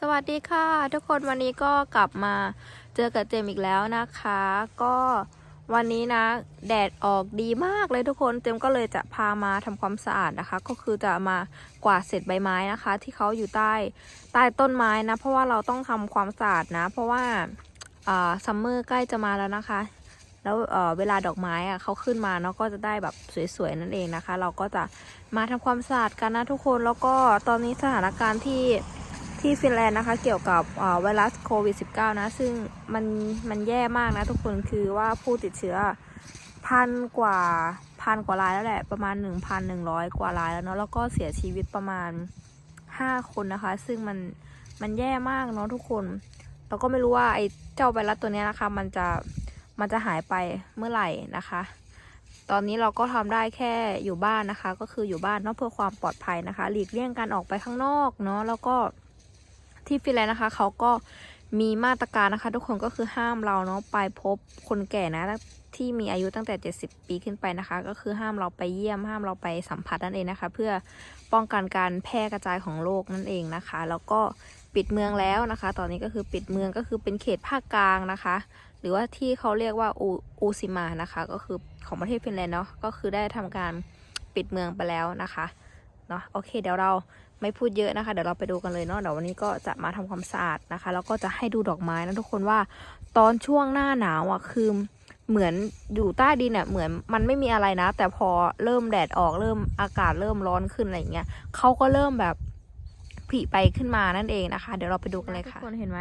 สวัสดีค่ะ ทุกคนวันนี้ก็กลับมาเจอกับเจมอีกแล้วนะคะ ก็วันนี้นะ แดดออกดีมากเลยทุกคนเจมก็เลยจะพามาทำความสะอาดนะคะ ก็คือจะมากวาดเศษใบไม้นะคะ ที่เขาอยู่ใต้ใต้ต้นไม้นะ เพราะว่าเราต้องทำความสะอาดนะ เพราะว่าซัมเมอร์ใกล้จะมาแล้วนะคะ แล้วเเวลาดอกไม้อะเขาขึ้นมาเนาะก็จะได้แบบสวยๆนั่นเองนะคะ เราก็จะมาทำความสะอาดกันนะทุกคนแล้วก็ตอนนี้สถานการณ์ที่ ที่ฟินแลนด์นะคะ เกี่ยวกับไวรัสโควิด -19 นะ ซึ่งมันมันแย่มากนะทุกคนคือว่าผู้ติดเชื้อพันกว่าพันกว่ารายแล้วแหละ ประมาณ 1,100 กว่ารายแล้วเนาะแล้วก็เสียชีวิตประมาณ 5 คนนะคะ ซึ่งมันมันแย่มากเนาะทุกคนเราก็ไม่รู้ว่าไอ้เจ้าไวรัสตัวนี้นะคะ มันจะมันจะหายไปเมื่อไหร่นะคะ ตอนนี้เราก็ทำได้แค่อยู่บ้านนะคะ ก็คืออยู่บ้านเนาะเพื่อความปลอดภัยนะคะ หลีกเลี่ยงการออกไปข้างนอกเนาะแล้วก็ ที่ฟินแลนด์นะคะเขาก็มีมาตรการนะคะ ทุกคนก็คือห้ามเราเนาะไปพบคนแก่นะที่มีอายุตั้งแต่ 70 ปีขึ้นไปนะคะ ก็คือห้ามเราไปเยี่ยมห้ามเราไปสัมผัสนั่นเองนะคะ เพื่อป้องกันการแพร่กระจายของโรคนั่นเองนะคะ แล้วก็ปิดเมืองแล้วนะคะ ตอนนี้ก็คือปิดเมืองก็คือเป็นเขตภาคกลางนะคะ หรือว่าที่เขาเรียกว่าอูซิมานะคะ ก็คือของประเทศฟินแลนด์เนาะก็คือได้ทำการปิดเมืองไปแล้วนะคะเนาะโอเคเดี๋ยวเรา ไม่พูดเยอะนะคะ เดี๋ยวเราไปดูกันเลยเนาะเดี๋ยววันนี้ก็จะมาทำความสะอาดนะคะ แล้วก็จะให้ดูดอกไม้นะทุกคนว่าตอนช่วงหน้าหนาวอะคือเหมือนอยู่ใต้ดินเนี่ยเหมือนมันไม่มีอะไรนะ แต่พอเริ่มแดดออกเริ่มอากาศเริ่มร้อนขึ้นอะไรอย่างเงี้ยเขาก็เริ่มแบบผลิไปขึ้นมานั่นเองนะคะ เดี๋ยวเราไปดูกันเลยค่ะทุกคนเห็นไหม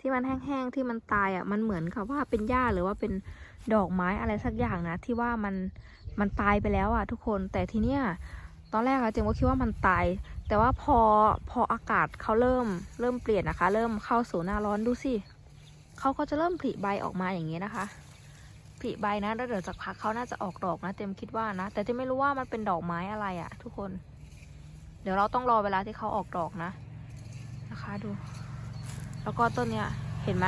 ที่มันแห้งๆที่มันตายอะมันเหมือนกับว่าเป็นหญ้าหรือว่าเป็นดอกไม้อะไรสักอย่างนะ ที่ว่ามันมันตายไปแล้วอะทุกคนแต่ทีเนี้ย ตอนแรกอะเจมก็คิดว่ามันตาย แต่ว่าพอพออากาศเขาเริ่มเริ่มเปลี่ยนนะคะ เริ่มเข้าสู่หน้าร้อนดูสิเขาก็จะเริ่มผลิใบออกมาอย่างนี้นะคะผลิใบนะแล้วเดี๋ยวจากพักเขาน่าจะออกดอกนะ เต็มคิดว่านะ แต่เจมไม่รู้ว่ามันเป็นดอกไม้อะไรอะทุกคน เดี๋ยวเราต้องรอเวลาที่เขาออกดอกนะนะคะดู แล้วก็ต้นเนี้ยเห็นไหม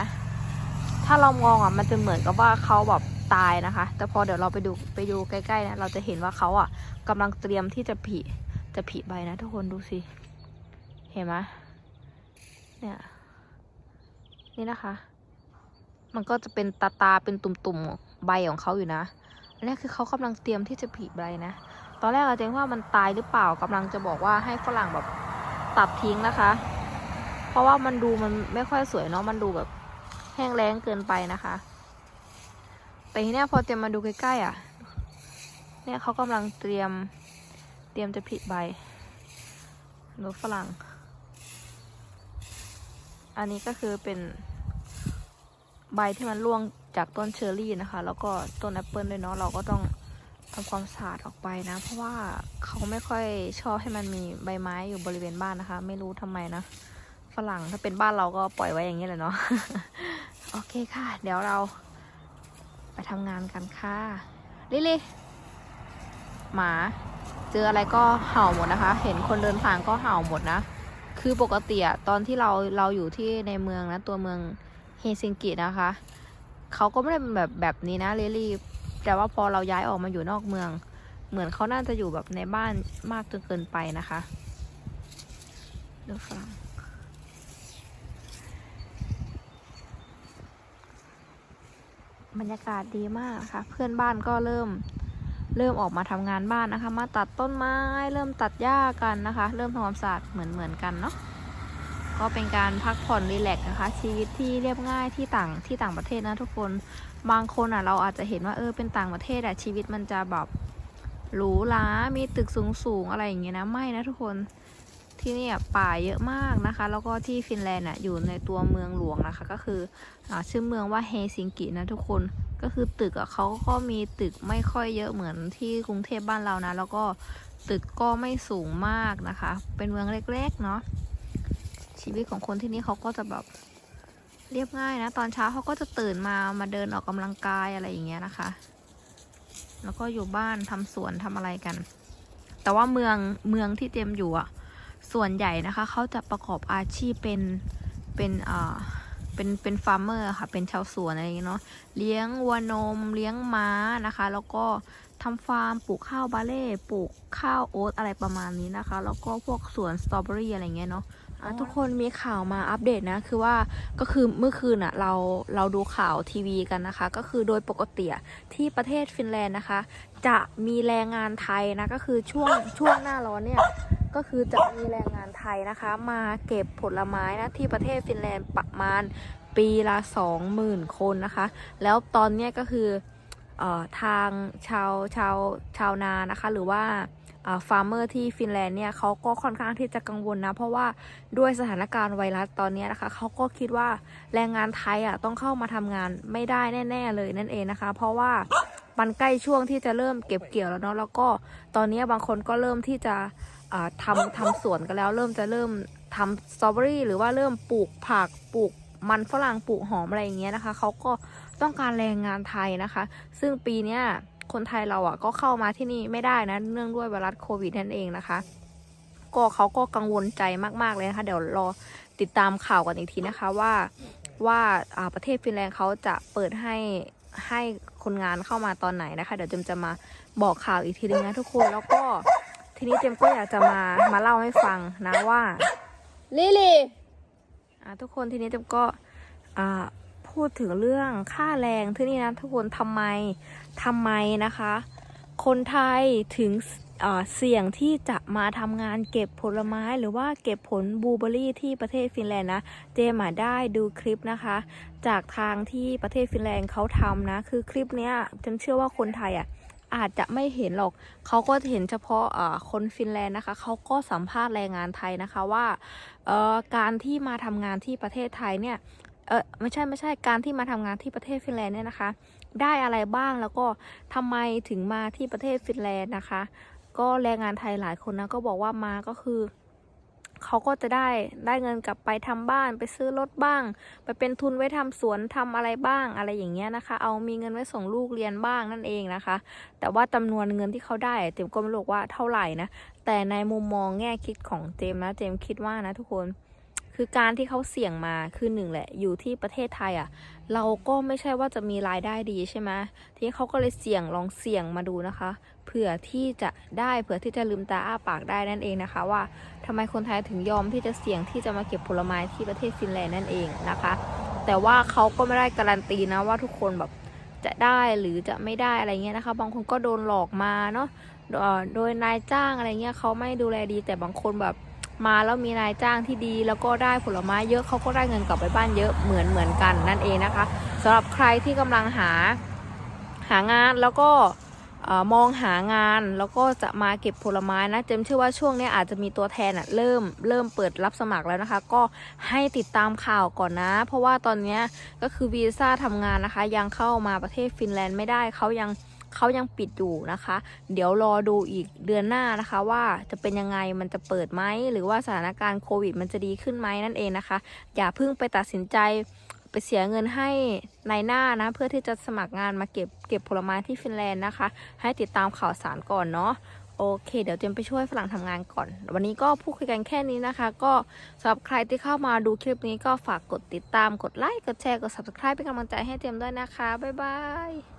ถ้าเรามองอะมันจะเหมือนกับว่าเขาแบบ ตายนะคะ แต่พอเดี๋ยวเราไปดูไปดูใกล้ๆนะเราจะเห็นว่าเขาอะกำลังเตรียมที่จะผลิจะผลิใบนะทุกคนดูสิ เห็นไหมเนี่ยนี่นะคะ มันก็จะเป็นตาตาเป็นตุ่มๆใบของเขาอยู่นะอันนี้คือเขากำลังเตรียมที่จะผลิใบนะ ตอนแรกเราเจงว่ามันตายหรือเปล่ากำลังจะบอกว่าให้ฝรั่งแบบตัดทิ้งนะคะ เพราะว่ามันดูมันไม่ค่อยสวยเนาะมันดูแบบแห้งแล้งเกินไปนะคะ แต่ทีเนี้ยพอเจมมาดูใกล้ๆอะ เนี่ยเขากำลังเตรียมเตรียมจะผลิใบดูฝรั่ง อันนี้ก็คือเป็นใบที่มันร่วงจากต้นเชอร์รี่นะคะ แล้วก็ต้นแอปเปิลด้วยเนาะเราก็ต้องทำความสะอาดออกไปนะ เพราะว่าเขาไม่ค่อยชอบให้มันมีใบไม้อยู่บริเวณบ้านนะคะ ไม่รู้ทำไมนะ ฝรั่งถ้าเป็นบ้านเราก็ปล่อยไว้อย่างนี้แหละเนาะ โอเคค่ะ เดี๋ยวเรา ไปทำงานกันค่ะลิลี่หมา เจออะไรก็เห่าหมดนะคะ เห็นคนเดินทางก็เห่าหมดนะ คือปกติอะตอนที่เราเราอยู่ที่ในเมืองนะ ตัวเมืองเฮซิงกินะคะ เขาก็ไม่ได้แบบแบบนี้นะลิลี่ แต่ว่าพอเราย้ายออกมาอยู่นอกเมือง เหมือนเขาน่าจะอยู่แบบในบ้านมากจนเกินไปนะคะดูฝรั่ง บรรยากาศดีมากค่ะ เพื่อนบ้านก็เริ่มเริ่มออกมาทำงานบ้านนะคะ มาตัดต้นไม้ เริ่มตัดหญ้ากันนะคะ เริ่มทำความสะอาดเหมือนเหมือนกันเนาะก็เป็นการพักผ่อนรีแลกซ์นะคะ ชีวิตที่เรียบง่ายที่ต่างที่ต่างประเทศนะทุกคนบางคนอะเราอาจจะเห็นว่าเออเป็นต่างประเทศอะชีวิตมันจะแบบหรูหรา มีตึกสูงสูงๆอะไรอย่างเงี้ยนะไม่นะทุกคน ที่นี่ป่าเยอะมากนะคะ แล้วก็ที่ฟินแลนด์อยู่ในตัวเมืองหลวงนะคะ ก็คืออชื่อเมืองว่าเฮซิงกินะทุกคนก็คือตึกเขาก็มีตึกไม่ค่อยเยอะเหมือนที่กรุงเทพบ้านเรานะ แล้วก็ตึกก็ไม่สูงมากนะคะ เป็นเมืองเล็ก ๆ เนาะชีวิตของคนที่นี่เขาก็จะแบบเรียบง่ายนะ ตอนเช้าเขาก็จะตื่นมามาเดินออกกำลังกายอะไรอย่างเงี้ยนะคะ แล้วก็อยู่บ้านทำสวนทำอะไรกัน แต่ว่าเมืองเมืองที่เจมอยู่อะ ส่วนใหญ่นะคะเขาจะประกอบอาชีพเป็นเป็นอ่าเป็นเป็นฟาร์มเมอร์ค่ะ เป็นชาวสวนอะไรอย่างเงี้ยเนาะ เลี้ยงวัวนม เลี้ยงม้านะคะ แล้วก็ทำฟาร์ม ปลูกข้าวบาเล่ ปลูกข้าวโอ๊ตอะไรประมาณนี้นะคะ แล้วก็พวกสวนสตรอเบอรี่อะไรเงี้ยเนาะทุกคนมีข่าวมาอัปเดตนะ คือว่าก็คือเมื่อคืนอะเราเราดูข่าวทีวีกันนะคะ ก็คือโดยปกติที่ประเทศฟินแลนด์นะคะ จะมีแรงงานไทยนะ ก็คือช่วงช่วงหน้าร้อนเนี่ย ก็คือจะมีแรงงานไทยนะคะ มาเก็บผลไม้นะที่ประเทศฟินแลนด์ประมาณปีละ20,000 คนนะคะ แล้วตอนนี้ก็คืออทางชาวชาวชาวนานะคะ หรือว่าฟาร์มเมอร์ที่ฟินแลนด์เนี่ยเขาก็ค่อนข้างที่จะกังวลนะ เพราะว่าด้วยสถานการณ์ไวรัสตอนนี้นะคะเขาก็คิดว่าแรงงานไทยอะต้องเข้ามาทำงานไม่ได้แน่ ๆ เลยนั่นเองนะคะ เพราะว่า มันใกล้ช่วงที่จะเริ่มเก็บเกี่ยวแล้วเนาะแล้วก็ตอนนี้บางคนก็เริ่มที่จะอ่าทำทำสวนกันแล้ว เริ่มจะเริ่มทำสตรอเบอรี่หรือว่าเริ่มปลูกผักปลูกมันฝรั่งปลูกหอมอะไรอย่างเงี้ยนะคะเขาก็ต้องการแรงงานไทยนะคะ ซึ่งปีเนี้ยคนไทยเราอะก็เข้ามาที่นี่ไม่ได้นะเนื่องด้วยไวรัสโควิดนั่นเองนะคะ ก็เขาก็กังวลใจมากๆเลยนะคะ เดี๋ยวรอติดตามข่าวกันอีกทีนะคะว่าว่าประเทศฟินแลนด์เขาจะเปิดให้ให้ คนงานเข้ามาตอนไหนนะคะ เดี๋ยวเจมจะมาบอกข่าวอีกทีนึงนะทุกคนแล้วก็ทีนี้เจมก็อยากจะมามาเล่าให้ฟังนะว่าลิลี่อ่าทุกคนทีนี้เจมก็อ่าพูดถึงเรื่องค่าแรงที่นี่นะทุกคนทำไมทำไมนะคะ คนไทยถึง เสี่ยงที่จะมาทำงานเก็บผลไม้หรือว่าเก็บผลบูเบอรี่ที่ประเทศฟินแลนด์นะ เจมอะได้ดูคลิปนะคะ จากทางที่ประเทศฟินแลนด์เขาทำนะ คือคลิปเนี้ยจมเชื่อว่าคนไทยอะอาจจะไม่เห็นหรอก เขาก็เห็นเฉพาะคนฟินแลนด์นะคะ เขาก็สัมภาษณ์แรงงานไทยนะคะว่าการที่มาทำงานที่ประเทศไทยเนี่ยเออไม่ใช่ไม่ใช่การที่มาทำงานที่ประเทศฟินแลนด์เนี่ยนะคะ ได้อะไรบ้างแล้วก็ทำไมถึงมาที่ประเทศฟินแลนด์นะคะ ก็แรงงานไทยหลายคนนะก็บอกว่ามาก็คือเขาก็จะได้ได้เงินกลับไปทำบ้านไปซื้อรถบ้าง ไปเป็นทุนไว้ทำสวนทำอะไรบ้างอะไรอย่างเงี้ยนะคะ เอามีเงินไว้ส่งลูกเรียนบ้างนั่นเองนะคะ แต่ว่าจำนวนเงินที่เขาได้เจมก็ไม่รู้ว่าเท่าไหร่นะแต่ในมุมมองแง่คิดของเจมนะเจมคิดว่านะทุกคน คือการที่เขาเสี่ยงมาคือหนึ่งแหละ อยู่ที่ประเทศไทยอะ่ะ เราก็ไม่ใช่ว่าจะมีรายได้ดีใช่ไหมทีนี้เขาก็เลยเสี่ยงลองเสี่ยงมาดูนะคะ เผื่อที่จะได้เผื่อที่จะลืมตาอ้าปากได้นั่นเองนะคะ ว่าทำไมคนไทยถึงยอมที่จะเสี่ยงที่จะมาเก็บผลไม้ที่ประเทศฟินแลนด์นั่นเองนะคะ แต่ว่าเขาก็ไม่ได้การันตีนะว่าทุกคนแบบจะได้หรือจะไม่ได้อะไรเงี้ยนะคะ บางคนก็โดนหลอกมาเนาะโดยนายจ้างอะไรเงี้ยเขาไม่ดูแลดีแต่บางคนแบบ มาแล้วมีนายจ้างที่ดี แล้วก็ได้ผลไม้เยอะเขาก็ได้เงินกลับไปบ้านเยอะเหมือนเหมือนกันนั่นเองนะคะสำหรับใครที่กำลังหาหางานแล้วก็มองหางานแล้วก็จะมาเก็บผลไม้นะเจมเชื่อว่าช่วงนี้อาจจะมีตัวแทนอะเริ่มเริ่มเปิดรับสมัครแล้วนะคะ ก็ให้ติดตามข่าวก่อนนะ เพราะว่าตอนนี้ก็คือวีซ่าทำงานนะคะ ยังเข้ามาประเทศฟินแลนด์ไม่ได้เขายัง เขายังปิดอยู่นะคะ เดี๋ยวรอดูอีกเดือนหน้านะคะ ว่าจะเป็นยังไงมันจะเปิดไหมหรือว่าสถานการณ์โควิด มันจะดีขึ้นไหมนั่นเองนะคะ อย่าเพิ่งไปตัดสินใจไปเสียเงินให้ในหน้านะ เพื่อที่จะสมัครงานมาเก็บเก็บผลไม้ที่ฟินแลนด์นะคะ ให้ติดตามข่าวสารก่อนเนาะโอเค เดี๋ยวเจมไปช่วยฝรั่งทำงานก่อน วันนี้ก็พูดคุยกันแค่นี้นะคะ ก็สำหรับใครที่เข้ามาดูคลิปนี้ก็ฝากกดติดตาม กดไลค์ กดแชร์ กด subscribe เป็นกำลังใจให้เจมด้วยนะคะ บ๊ายบาย